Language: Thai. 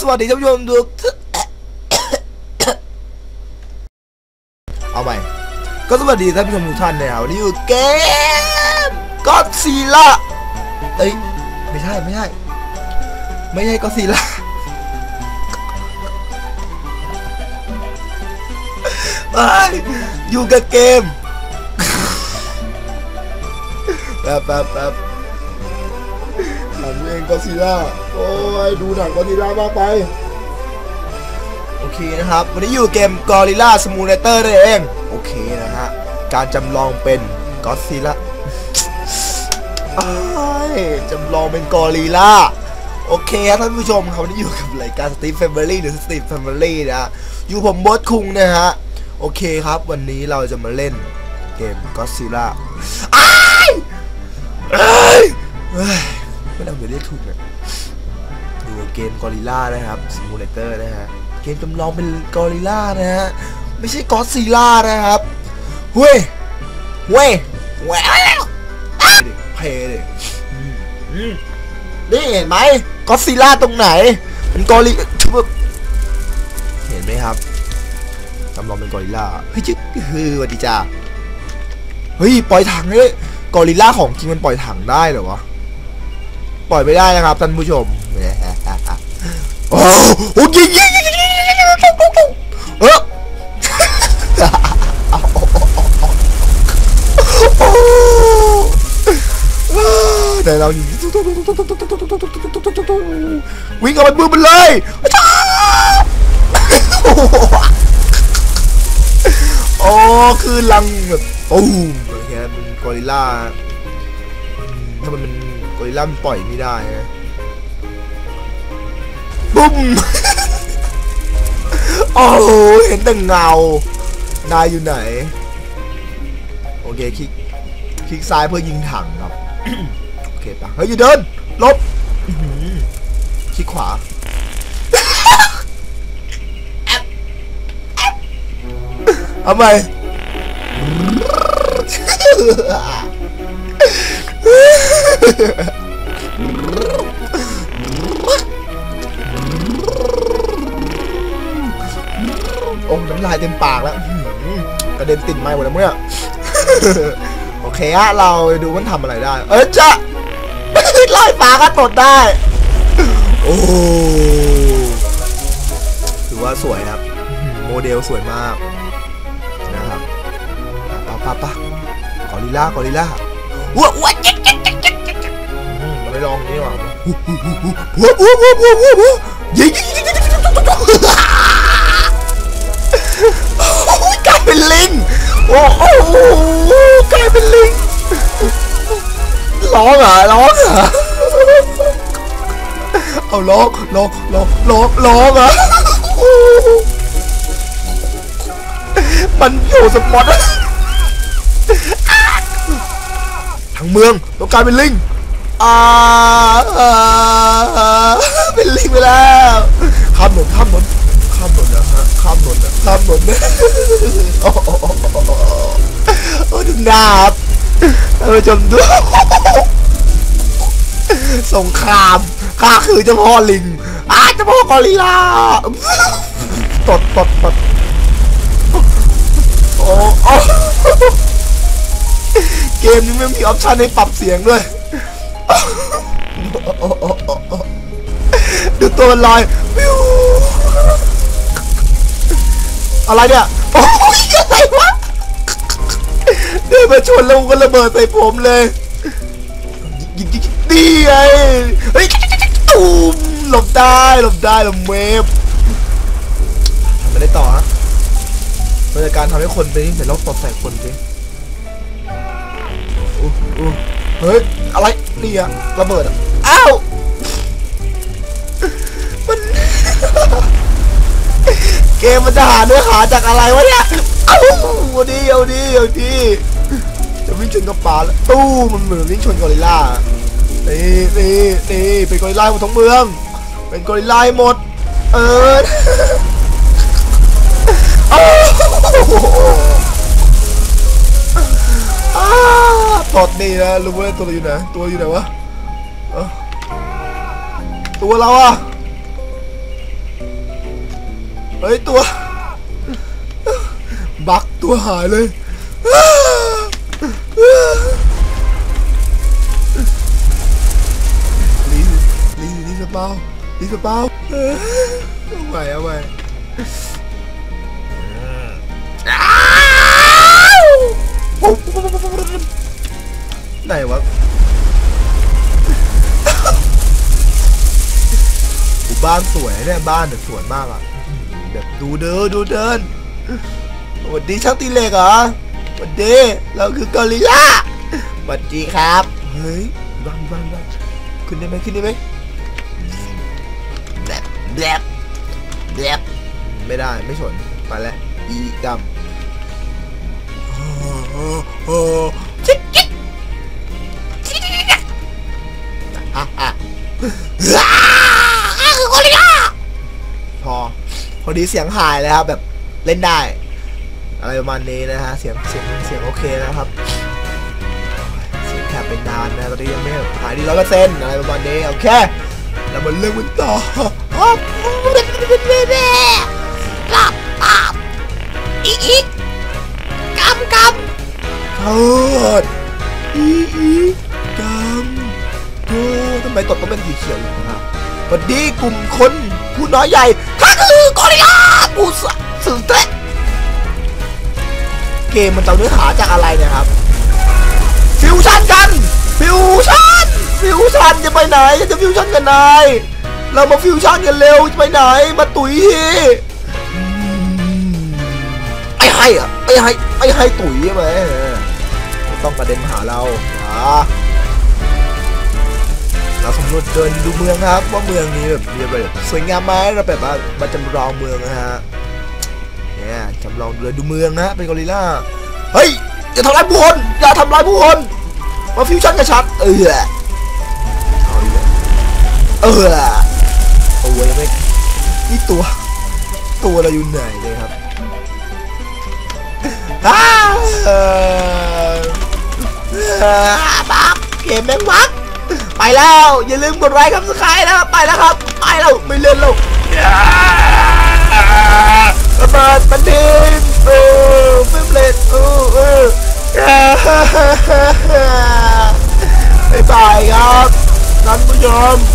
สวัสดีท่านผู้ชมทุกเอาใหม่ก็สวัสดีท่านผู้ชมทุกท่านนะครับวันนี้อยู่เกมก็ซีล่าเอ้ยไม่ใช่ไม่ใช่ไม่ใช่ก็ซีล่าเอ้ยอยู่กับเกมแป๊บแป๊บแป๊บ หนังเองก็ซีล่าโอ้ยดูหนังก็ซีล่ามากไป โอเคนะครับ วันนี้อยู่เกม Gorilla Simulator นั่นเอง โอเคนะฮะ การจำลองเป็นก็ซีล่าจำลองเป็นกอริลล่าโอเคครับท่านผู้ชมเขาได้อยู่กับรายการ Steve Family หรือ Steve Family นะฮะอยู่ผมบอสคุงนะฮะ โอเคครับ วันนี้เราจะมาเล่นเกม Godzilla อ้ายเอ้ยเอ้ ไม่ต้องไปเรียกถูกเนี่ยดูเกมกอริล่านะครับซิมูเลเตอร์นะฮะเกมจำลองเป็นกอริล่านะฮะไม่ใช่กอซิล่านะครับเว้ยเว้ยแหววเพเลยนี่เห็นไหมกอซิล่าตรงไหนเป็นกอริเห็นไหมครับจำลองเป็นกอริลลาเฮ้ยจิ๊บคือวัสดีจ้าเฮ้ยปล่อยถังเลยกอริลลาของจริงมันปล่อยถังได้เหรอวะ ปล่อยไม่ได้นะครับท่านผู้ชมโอ้โหยยิงยิงยิงยิงยิงยิงยิงเออเดี๋ยวเราวิ่งกับมันมือมันเลยโอ้คือลังแบบตูมอะไรเงี้ยกอริลล่าถ้ามันเป็น ริลล่ามันปล่อยไม่ได้นะบุ้ม โอ้โหเห็นแต่เงา นายอยู่ไหน โอเคคลิก คลิกซ้ายเพื่อยิงถังครับ โอเคปะเฮ้ย อย่าเดิน ลบคลิกขวาเอาไม โอ้น้ำลายเต็มปากแล้วกระเด็นติดไม้หมดแล้วเมื่อ โอเคฮะเราดูมันทำอะไรได้ เออจะไล่ปลาก็ตดได้ โอ้ถือว่าสวยครับ โมเดลสวยมากนะครับปะปะปะกอริล่ากอริล่าว้าวว้าวจิ๊กจิ๊ ไปลองนี่หว่ายิงกลายเป็นลิง โอ้โหกลายเป็นลิง ร้องเหรอร้องเหรอเอาร้องร้องร้องร้องร้องเหรอมันอยู่สปอตทั้งเมืองต้องกลายเป็นลิง อ่าอ่าเป็นลิงไปแล้วข้ามถนนข้ามถนนข้ามถนนนะฮะข้ามถนนนะข้ามถนนนะโอ้โหโอ้ดูหน้าครับท่านผู้ชมดูสงครามข้าคือเจ้าพ่อลิงอ้าเจ้าพ่อกอริลลาตดตดตดโอ้โอ้เกมนี้ไม่มีออปชั่นให้ปรับเสียงด้วย ดูตัวมันลอยอะไรเนี่ยโอ้ยอะไรวะเดินมาชนแล้วก็ระเบิดใส่ผมเลยยิงดีไงเฮ้ยตูมหลบได้หลบได้หลบเวฟไม่ได้ต่อฮะเป็นการทำให้คนไปนี่เสร็จแล้วตบใส่คนสิอู้อู้ เฮ้ย อะไรนี่อะระเบิดอะอ้าว มัน เกมมันจะหาเนื้อหาจากอะไรวะเนี่ย เอ้าเอาดีเอาดีเอาดีจะวิ่งชนกระป๋าแล้วตู้มันเหมือนวิ่งชนกอริลล่านี่นี่นี่เป็นกอริลล่าหมดทั้งเมือง เป็นกอริลล่าหมด เออ ดนี่นะรู้ไหมตัวอยู่ไหนตัวอยู่ไหนวะตัวเราอะเฮ้ยตัว บักตัวหายเลยลีลีลีสเปาลีสเปาเอาใหม่เอาใหม่ บ้านสวยเนี่ยบ้านเนี่ยสวยมากอะแบบดูเดินดูเดินสวัสดีช่างตีเหล็กเหรอสวัสดีเราคือกอริลล่าสวัสดีครับเฮ้ยบ้างบ้างบ้างขึ้นได้ไหมขึ้นได้ไหมแบบแบบแบบไม่ได้ไม่สนไปแล้วอีดำโอ้โหโอ้โหจิ๊กจิ๊กจิ๊กจิ๊กจิ๊กฮ่าฮ่า อดีเสียงหายแล้วครับแบบเล่นได้ อะไรประมาณนี้นะฮะเสียงเสียงเสียงโอเคนะครับเสียงแคบเป็นนานนะตอนนี้ยังไม่หายดีร้อยเปอร์เซ็นต์อะไรประมาณนี้โอเคเรามาเรื่องกันต่อหลับตาอีกอีกกำกำโทษอีอีกำโทษทำไมกดต้องเป็นสีเขียวอยู่นะครับสวัสดีกลุ่มคนผู้น้อยใหญ่ข้าคือ กอริลาผู้สื่อเตะเกมมันจะเนื้อหาจากอะไรเนะครับ ฟิวชั่นกัน ฟิวชั่น ฟิวชั่นจะไปไหน จะฟิวชั่นกันไหน เรามาฟิวชั่นกันเร็วจะไปไหน มาตุ๋ยที่ไอ้ให้อะไอ้ให้ไอ้ให้ตุ๋ยใช่ไหมต้องประเด็นหาเราอ่า เราสำรวจเดินดูเมืองครับ ว่าเมืองนี้แบบมีอะไรสวยงามไหมเราแบบว่ามาจำลองเมืองนะฮะเนี่ยจำลองเดินดูเมืองนะเป็นกอริลลาเฮ้ยอย่าทำร้ายผู้คนอย่าทำร้ายผู้คนมาฟิวชั่นกับฉันเออเออีกแล้วเออตัวยังไม่นี่ตัว ตัวเราอยู่ไหนเลยครับอ้าเออเออบักเกมแม่งบัก ไปแล้ว อย่าลืมกดไลค์ครับสกายนะไปแล้วครับ ไปแล้วไม่เล่นแล้วระเบิดมันดินโอ้ฟิมเลตโอ้เออบายบายครับท่านผู้ชมบ๊ายบาย